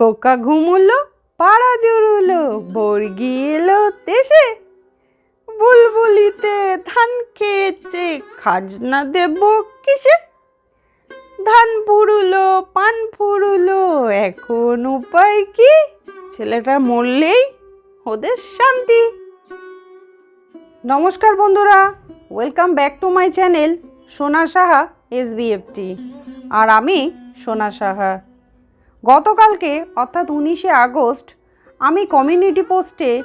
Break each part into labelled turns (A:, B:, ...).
A: খোকা ঘুমুলো, পাড়া জুড়ুলো, বর্গি এলো দেশে। বুলবুলিতে ধান খেয়েছে, খাজনা দেব কিসে? ধান ফুরুলো পান ফুরুলো এখন উপায় কি? ছেলেটা মরলেই ওদের শান্তি। নমস্কার বন্ধুরা welcome back to my channel Sona Saha SBFT আর আমি সোনা সাহা। গতকালকে, অর্থাৎ উনিশে আগস্ট, আমি কমিউনিটি পোস্টে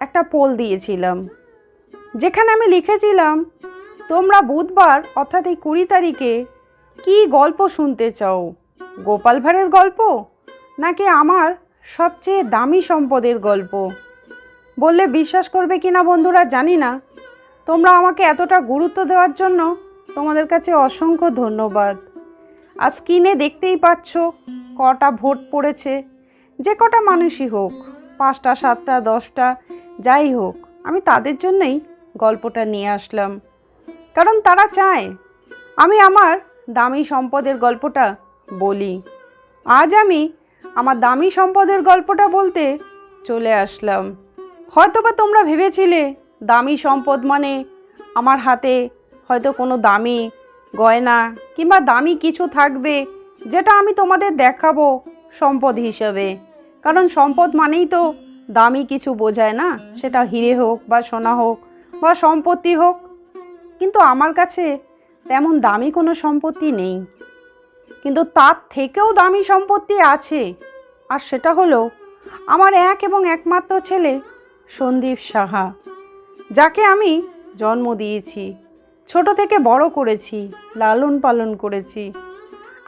A: একটা পোল দিয়েছিলাম। যেখানে আমি লিখেছিলাম, তোমরা বুধবার, অর্থাৎ এই কুড়ি তারিখে, কি গল্প শুনতে চাও? গোপাল ভাঁড়ের গল্প? নাকি আমার সবচেয়ে দামি সম্পদের গল্প? বললে বিশ্বাস করবে কি না বন্ধুরা, জানি না। তোমরা আমাকে এতটা গুরুত্ব দেওয়ার জন্য তোমাদের কাছে অসংখ্য ধন্যবাদ। আর স্ক্রিনে দেখতেই পাচ্ছ কটা ভোট পড়েছে, যে কটা মানুষই হোক, পাঁচটা, সাতটা, দশটা, যাই হোক, আমি তাদের জন্যই গল্পটা নিয়ে আসলাম। কারণ তারা চায়, আমি আমার দামি সম্পদের গল্পটা বলি। আজ আমি আমার দামি সম্পদের গল্পটা বলতে চলে আসলাম। হয়তোবা তোমরা ভেবেছিলে, দামি সম্পদ মানে আমার হাতে হয়তো কোনো দামি গয়না কিংবা দামি কিছু থাকবে যেটা আমি তোমাদের দেখাবো সম্পদ হিসেবে। কারণ সম্পদ মানেই তো দামি কিছু বোঝায় না? সেটা হিরে হোক বা সোনা হোক বা সম্পত্তি হোক। কিন্তু আমার কাছে তেমন দামি কোনো সম্পত্তি নেই। কিন্তু তার থেকেও দামি সম্পত্তি আছে। আর সেটা হলো আমার এক এবং একমাত্র ছেলে সন্দীপ সাহা, যাকে আমি জন্ম দিয়েছি, ছোট থেকে বড় করেছি, লালন পালন করেছি।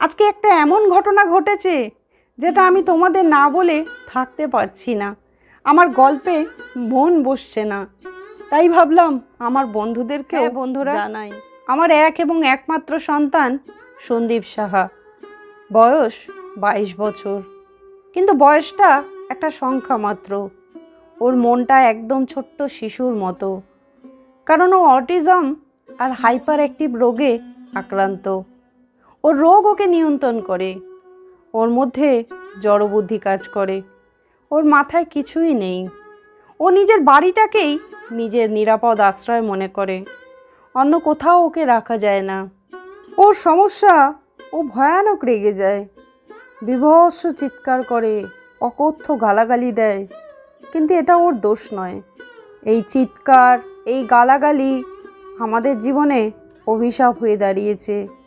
A: আজকে একটা এমন ঘটনা ঘটেছে যেটা আমি তোমাদের না বলে থাকতে পারছি না। আমার গল্পে মন বসছে না। তাই ভাবলাম আমার বন্ধুদেরকে বন্ধুরা। জানাই। আমার এক এবং একমাত্র সন্তান সন্দীপ সাহা। বয়স বাইশ বছর। কিন্তু বয়সটা একটা সংখ্যা মাত্র। ওর মনটা একদম ছোট্ট শিশুর মতো। কারণ ও অটিজম আর হাইপার অ্যাক্টিভ রোগে আক্রান্ত। ওর রোগ ওকে নিয়ন্ত্রণ করে। ওর মধ্যে জড়বুদ্ধি কাজ করে। ওর মাথায় কিছুই নেই। ও নিজের বাড়িটাকেই নিজের নিরাপদ আশ্রয় মনে করে। অন্য কোথাও ওকে রাখা যায় না। ওর সমস্যা ও ভয়ানক রেগে যায়। বিভৎস চিৎকার করে, অকথ্য গালাগালি দেয়। কিন্তু এটা ওর দোষ নয়। এই চিৎকার, এই গালাগালি আমাদের জীবনে অভিশাপ হয়ে দাঁড়িয়েছে।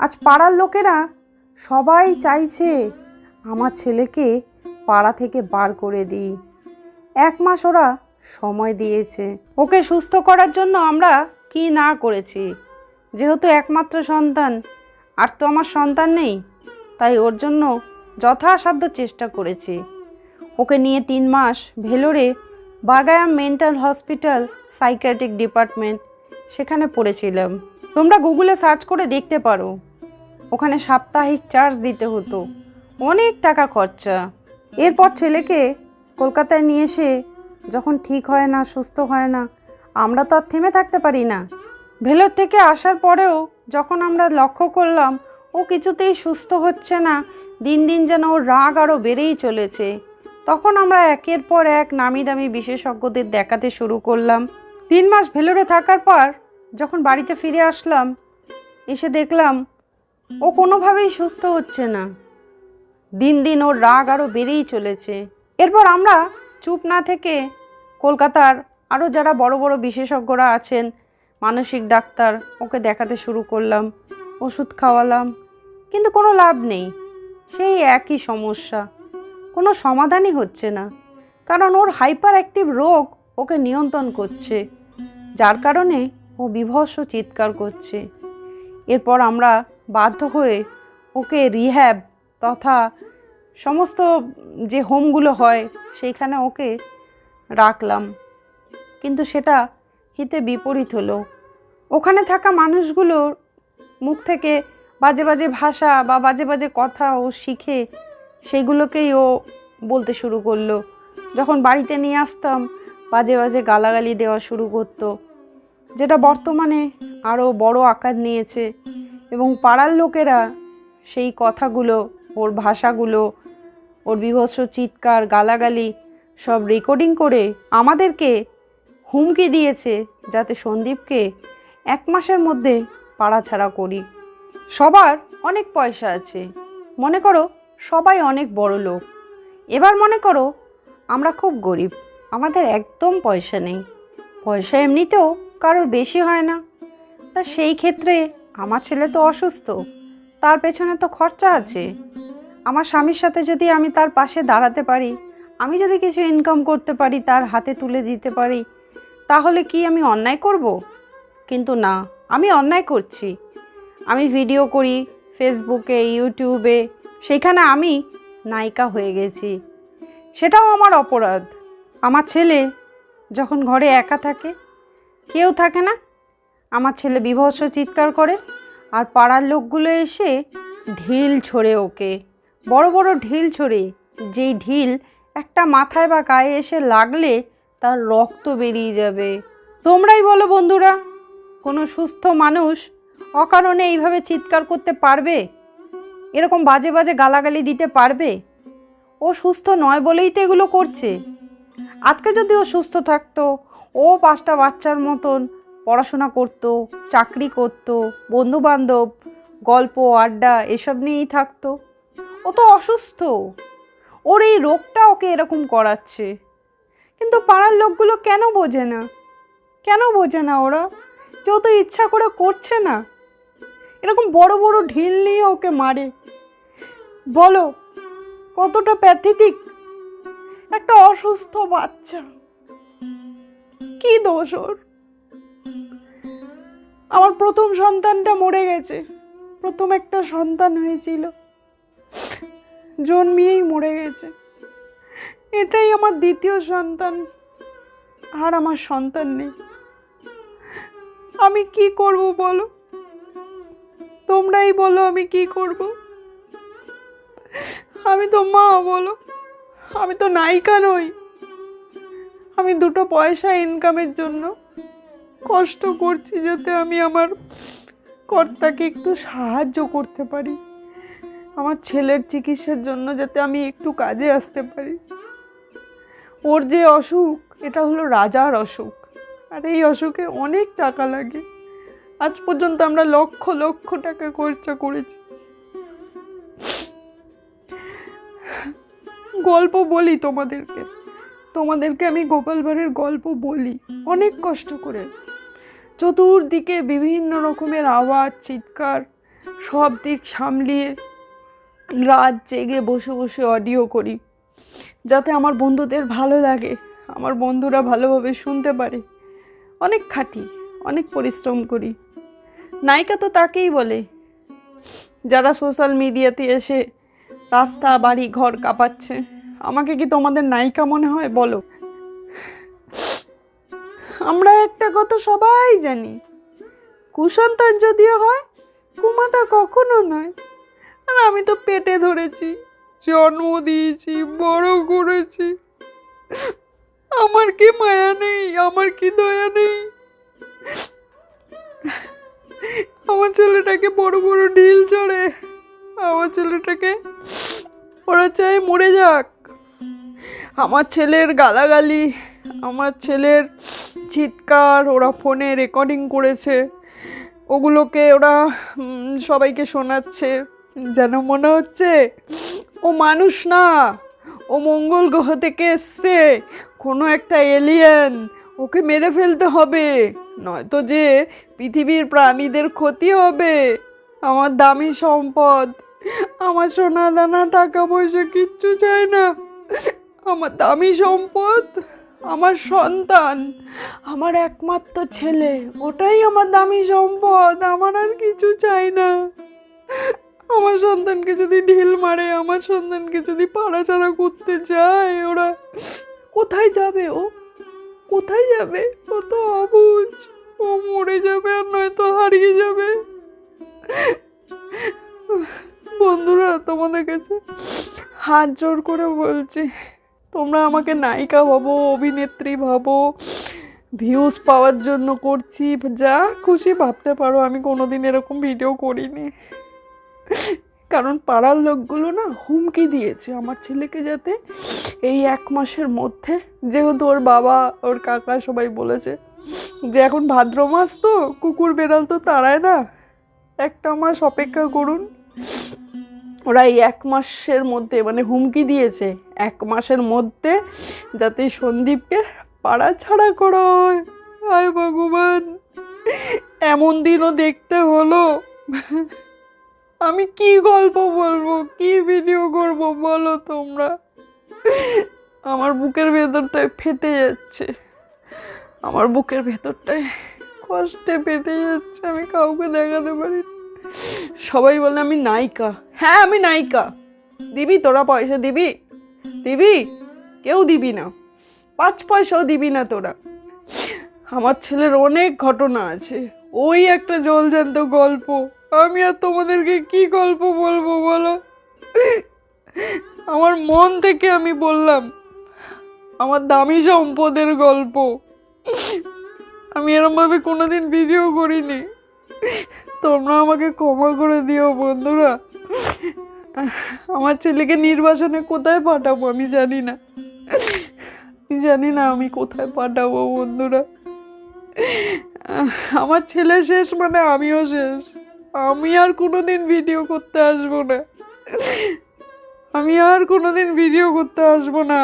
A: আজ পাড়ার লোকেরা সবাই চাইছে আমার ছেলেকে পাড়া থেকে বার করে দিই। এক মাস ওরা সময় দিয়েছে। ওকে সুস্থ করার জন্য আমরা কি না করেছি? যেহেতু একমাত্র সন্তান, আর তো আমার সন্তান নেই, তাই ওর জন্য যথাসাধ্য চেষ্টা করেছি। ওকে নিয়ে তিন মাস ভেলোরে Bagayam mental hospital, psychiatric department সেখানে পড়েছিলাম। তোমরা গুগলে সার্চ করে দেখতে পারো। ওখানে সাপ্তাহিক চার্জ দিতে হতো। অনেক টাকা খরচা। এরপর ছেলেকে কলকাতায় নিয়ে এসে যখন ঠিক হয় না, সুস্থ হয় না, আমরা তো আর থেমে থাকতে পারি না। ভেলোর থেকে আসার পরেও যখন আমরা লক্ষ্য করলাম, ও কিছুতেই সুস্থ হচ্ছে না, দিন দিন যেন ওর রাগ আরও বেড়েই চলেছে। তখন আমরা একের পর এক নামি দামি বিশেষজ্ঞদের দেখাতে শুরু করলাম। তিন মাস ভেলোরে থাকার পর যখন বাড়িতে ফিরে আসলাম, এসে দেখলাম ও কোনোভাবেই সুস্থ হচ্ছে না। দিন দিন ওর রাগ আরও বেড়েই চলেছে। এরপর আমরা চুপ না থেকে কলকাতার আরও যারা বড় বড় বিশেষজ্ঞরা আছেন, মানসিক ডাক্তার, ওকে দেখাতে শুরু করলাম, ওষুধ খাওয়ালাম, কিন্তু কোনো লাভ নেই। সেই একই সমস্যা। কোনো সমাধানই হচ্ছে না। কারণ ওর হাইপার অ্যাক্টিভ রোগ ওকে নিয়ন্ত্রণ করছে। যার কারণে ও বিভৎস চিৎকার করছে। এরপর আমরা বাধ্য হয়ে ওকে রিহ্যাব তথা সমস্ত যে হোমগুলো হয়, সেইখানে ওকে রাখলাম। কিন্তু সেটা হিতে বিপরীত হলো। ওখানে থাকা মানুষগুলোর মুখ থেকে বাজে বাজে ভাষা বা বাজে বাজে কথা ও শিখে সেইগুলোকেই ও বলতে শুরু করল। যখন বাড়িতে নিয়ে আসতাম, বাজে বাজে গালাগালি দেওয়া শুরু করতো। যেটা বর্তমানে আরও বড় আকার নিয়েছে এবং পাড়ার লোকেরা সেই কথাগুলো, ওর ভাষাগুলো,
B: ওর বিভৎস চিৎকার, গালাগালি সব রেকর্ডিং করে আমাদেরকে হুমকি দিয়েছে যাতে সন্দীপকে এক মাসের মধ্যে পাড়াছাড়া করি। সবার অনেক পয়সা আছে। মনে করো সবাই অনেক বড় লোক। এবার মনে করো আমরা খুব গরিব। আমাদের একদম পয়সা নেই। পয়সা এমনিতেও কারোর বেশি হয় না। তা সেই ক্ষেত্রে আমার ছেলে তো অসুস্থ, তার পেছনে তো খরচা আছে। আমার স্বামীর সাথে যদি আমি তার পাশে দাঁড়াতে পারি, আমি যদি কিছু ইনকাম করতে পারি, তার হাতে তুলে দিতে পারি, তাহলে কি আমি অন্যায় করব? কিন্তু না, আমি অন্যায় করছি। আমি ভিডিও করি ফেসবুকে ইউটিউবে সেখানে আমি নায়িকা হয়ে গেছি। সেটাও আমার অপরাধ। আমার ছেলে যখন ঘরে একা থাকে কেউ থাকে না। আমার ছেলে বিভৎস চিৎকার করে আর পাড়ার লোকগুলো এসে ঢিল ছোড়ে ওকে। বড় বড় ঢিল ছোড়ে, যেই ঢিল একটা মাথায় বা গায়ে এসে লাগলে তার রক্ত বেরিয়ে যাবে। তোমরাই বলো বন্ধুরা, কোনো সুস্থ মানুষ অকারণে এইভাবে চিৎকার করতে পারবে? এরকম বাজে বাজে গালাগালি দিতে পারবে? ও সুস্থ নয় বলেই তো এগুলো করছে। আজকে যদি ও সুস্থ থাকতো ও পাঁচটা বাচ্চার মতন পড়াশোনা করতো, চাকরি করতো, বন্ধুবান্ধব, গল্প, আড্ডা এসব নিয়েই থাকতো। ও তো অসুস্থ। ওর এই রোগটা ওকে এরকম করাচ্ছে। কিন্তু পাড়ার লোকগুলো কেন বোঝে না? কেন বোঝে না ওরা? যে ও তো ইচ্ছা করে করছে না। এরকম বড় বড় ঢিল নিয়ে ওকে মারে। বলো, কতটা প্যাথেটিক একটা অসুস্থ বাচ্চা। কি দোষ ওর? আমার প্রথম সন্তানটা মরে গেছে। প্রথম একটা সন্তান হয়েছিল। জন্মিয়েই মরে গেছে। এটাই আমার দ্বিতীয় সন্তান। আর আমার সন্তান নেই। আমি কি করব বলো? তোমরাই বলো আমি কি করব। আমি তো মা বলো। আমি তো নায়িকা নই। আমি দুটো পয়সা ইনকামের জন্য কষ্ট করছি যাতে আমি আমার কর্তাকে একটু সাহায্য করতে পারি, আমার ছেলের চিকিৎসার জন্য যাতে আমি একটু কাজে আসতে পারি। ওর যে অসুখ, এটা হলো রাজার অসুখ। আর এই অসুখে অনেক টাকা লাগে। আজ পর্যন্ত আমরা লক্ষ লক্ষ টাকা খরচা করেছি। গল্প বলি তোমাদেরকে। তোমাদেরকে আমি গোপাল ভাঁড়ের গল্প বলি। অনেক কষ্ট করে। চতুর্দিকে বিভিন্ন রকমের আওয়াজ, চিৎকার, সব দিক সামলিয়ে রাত জেগে বসে বসে অডিও করি, যাতে আমার বন্ধুদের ভালো লাগে, আমার বন্ধুরা ভালোভাবে শুনতে পারে। অনেক খাটি, অনেক পরিশ্রম করি। নায়িকা তো তাকেই বলে। যারা সোশ্যাল মিডিয়াতে এসে রাস্তা, বাড়ি, ঘর কাঁপাচ্ছে। আমাকে কি তোমাদের নায়িকা মনে হয়? বলো। আমরা একটা কথা সবাই জানি। কুসন্তান যদিও হয় কুমাতা কখনো নয়। আর আমি তো পেটে ধরেছি, জন্ম দিয়েছি, বড় করেছি। আমার কি মায়া নেই? আমার কি দয়া নেই? আমার ছেলেটাকে বড় বড় ঢিল চড়ে, আমার ছেলেটাকে ওরা চায় মরে যাক। আমার ছেলের গালাগালি, আমার ছেলের চিৎকার, ওরা ফোনে রেকর্ডিং করেছে। ওগুলোকে ওরা সবাইকে শোনাচ্ছে। যেন মনে হচ্ছে, ও মানুষ না, ও মঙ্গল গ্রহ থেকে এসছে, কোনো একটা এলিয়েন ওকে মেরে ফেলতে হবে। নয়তো যে পৃথিবীর প্রাণীদের ক্ষতি হবে। আমার দামি সম্পদ, আমার সোনা দানা, টাকা পয়সা কিচ্ছু চাই না। আমার দামি সম্পদ, আমার সন্তান, আমার একমাত্র ছেলে, ওটাই আমার দামি সম্পদ, আমার আর কিছু চাই না। আমার সন্তানকে যদি ঢিল মারে, আমার সন্তানকে যদি পাড়াচাড়া করতে যায়, ওরা কোথায় যাবে ও? কোথায় যাবে? ও তো অবুঝ। ও মরে যাবে আর নয়তো হারিয়ে যাবে। বন্ধুরা, তোমাদের কাছে হাত জোর করে বলছি। তোমরা আমাকে নায়িকা ভাবো, অভিনেত্রী ভাবো ভিউজ পাওয়ার জন্য করছি, যা খুশি ভাবতে পারো। আমি কোনোদিন এরকম ভিডিও করিনি। কারণ পাড়ার লোকগুলো না হুমকি দিয়েছে আমার ছেলেকে যাতে এই এক মাসের মধ্যে। যেহেতু ওর বাবা, ওর কাকা সবাই বলেছে যে এখন ভাদ্র মাস তো, কুকুর বেড়াল তো তাড়ায় না। একটা মাস অপেক্ষা করুন। ওরা এই এক মাসের মধ্যে মানে হুমকি দিয়েছে এক মাসের মধ্যে, যাতে সন্দীপকে পাড়া ছাড়া করো আয় ভগবান! এমন দিনও দেখতে হলো। আমি কি গল্প বলব? কি ভিডিও করব বলো তোমরা? আমার বুকের ভেতরটায় ফেটে যাচ্ছে। আমার বুকের ভেতরটায় কষ্টে ফেটে যাচ্ছে। আমি কাউকে দেখাতে পারি। সবাই বলে আমি নায়িকা। হ্যাঁ আমি নায়িকা। দিবি, তোরা পয়সা দিবি? দিবি? কেউ দিবি না। পাঁচ পয়সাও দিবি না তোরা। আমার ছেলের অনেক ঘটনা আছে। ওই একটা জলজান্ত গল্প। আমি আর তোমাদেরকে কি গল্প বলব বলো? আমার মন থেকে আমি বললাম, আমার দামি সম্পদের গল্প। আমি এরমভাবে কোনোদিন ভিডিও করিনি। তোমরা আমাকে ক্ষমা করে দিও, বন্ধুরা। আমার ছেলেকে নির্বাচনে কোথায় পাঠাবো আমি জানি না। জানি না আমি কোথায় পাঠাবো, বন্ধুরা। আমার ছেলে শেষ মানে আমিও শেষ। আমি আর কোনোদিন ভিডিও করতে আসব না। আমি আর কোনোদিন ভিডিও করতে আসব না।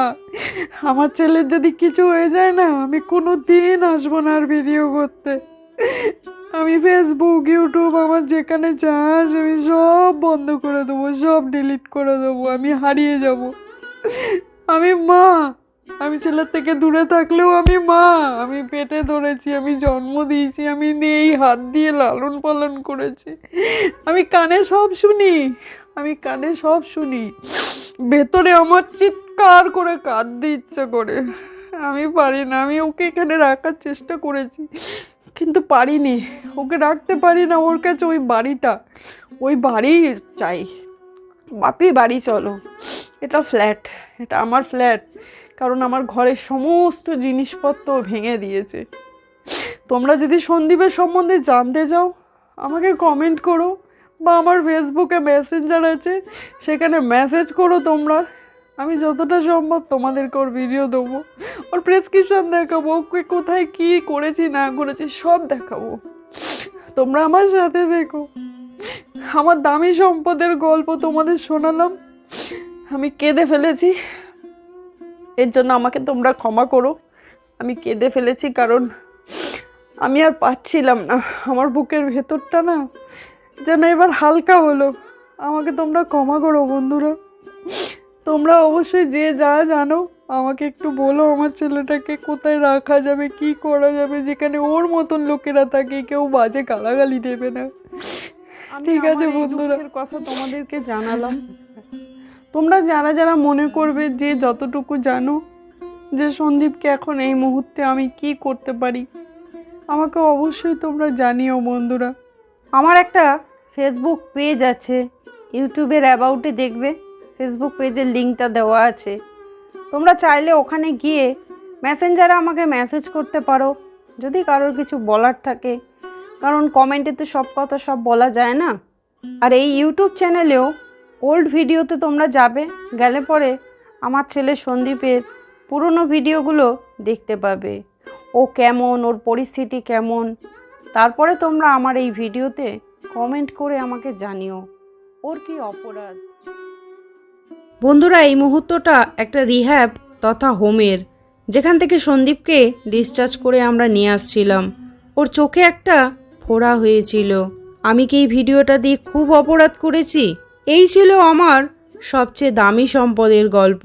B: আমার ছেলের যদি কিছু হয়ে যায় না, আমি কোনো দিন আসব না আর ভিডিও করতে। আমি ফেসবুক ইউটিউব আমার যেখানে আছে, আমি সব বন্ধ করে দেবো, সব ডিলিট করে দেবো, আমি হারিয়ে যাব। আমি মা, আমি ছেলের থেকে দূরে থাকলেও আমি মা, আমি পেটে ধরেছি, আমি জন্ম দিয়েছি, আমি নেই, হাত দিয়ে লালন পালন করেছি। আমি কানে সব শুনি, আমি কানে সব শুনি। ভেতরে আমার চিৎকার করে কাঁদতে ইচ্ছে করে। আমি পারি না, আমি ওকে এখানে রাখার চেষ্টা করেছি। কিন্তু পারিনি। ওকে রাখতে পারি না ওর কাছে ওই বাড়িটা। ওই বাড়ি চাই। বাপি বাড়ি চলো। এটা ফ্ল্যাট। এটা আমার ফ্ল্যাট। কারণ আমার ঘরের সমস্ত জিনিসপত্র ভেঙে দিয়েছে। তোমরা যদি সন্দীপের সম্বন্ধে জানতে চাও, আমাকে কমেন্ট করো। বা আমার ফেসবুকে মেসেঞ্জার আছে। সেখানে মেসেজ করো তোমরা। আমি যতটা সম্ভব তোমাদেরকে ওর ভিডিও দেবো, ওর প্রেসক্রিপশন দেখাবো ওকে কোথায় কী করেছি, না করেছি, সব দেখাবো। তোমরা আমার সাথে দেখো আমার দামি সম্পদের গল্প তোমাদের শোনালাম। আমি কেঁদে ফেলেছি। এর জন্য আমাকে তোমরা ক্ষমা করো। আমি কেঁদে ফেলেছি কারণ আমি আর পাচ্ছিলাম না। আমার বুকের ভেতরটা না যেন এবার হালকা হলো। আমাকে তোমরা ক্ষমা করো, বন্ধুরা। তোমরা অবশ্যই যে যা জানো আমাকে একটু বলো আমার ছেলেটাকে কোথায় রাখা যাবে কি করা যাবে যেখানে ওর মতন লোকেরা থাকে কেউ বাজে গালাগালি দেবে না। ঠিক আছে বন্ধুরা।
A: কথা তোমাদেরকে জানালাম। তোমরা যারা যারা মনে করবে যে যতটুকু জানো যে সন্দীপকে এখন এই মুহূর্তে আমি কি করতে পারি আমাকে অবশ্যই তোমরা জানিও বন্ধুরা। আমার একটা ফেসবুক পেজ আছে ইউটিউবের অ্যাবাউটে দেখবে। ফেসবুক পেজের লিঙ্কটা দেওয়া আছে। তোমরা চাইলে ওখানে গিয়ে মেসেঞ্জারে আমাকে মেসেজ করতে পারো, যদি কারোর কিছু বলার থাকে। কারণ কমেন্টে তো সব কথা সব বলা যায় না। আর এই ইউটিউব চ্যানেলেও ওল্ড ভিডিওতে তোমরা যাবে, গেলে পরে আমার ছেলে সন্দীপের পুরনো ভিডিওগুলো দেখতে পাবে। ও কেমন, ওর পরিস্থিতি কেমন? তারপরে তোমরা আমার এই ভিডিওতে কমেন্ট করে আমাকে জানিও। ওর কি অপরাধ? বন্ধুরা, এই মুহূর্তটা একটা রিহ্যাব তথা হোমের, যেখান থেকে সন্দীপকে ডিসচার্জ করে আমরা নিয়ে আসছিলাম। ওর চোখে একটা ফোড়া হয়েছিল। আমি কি এই ভিডিওটা দিয়ে খুব অপরাধ করেছি? এই ছিল আমার সবচেয়ে দামি সম্পদের গল্প।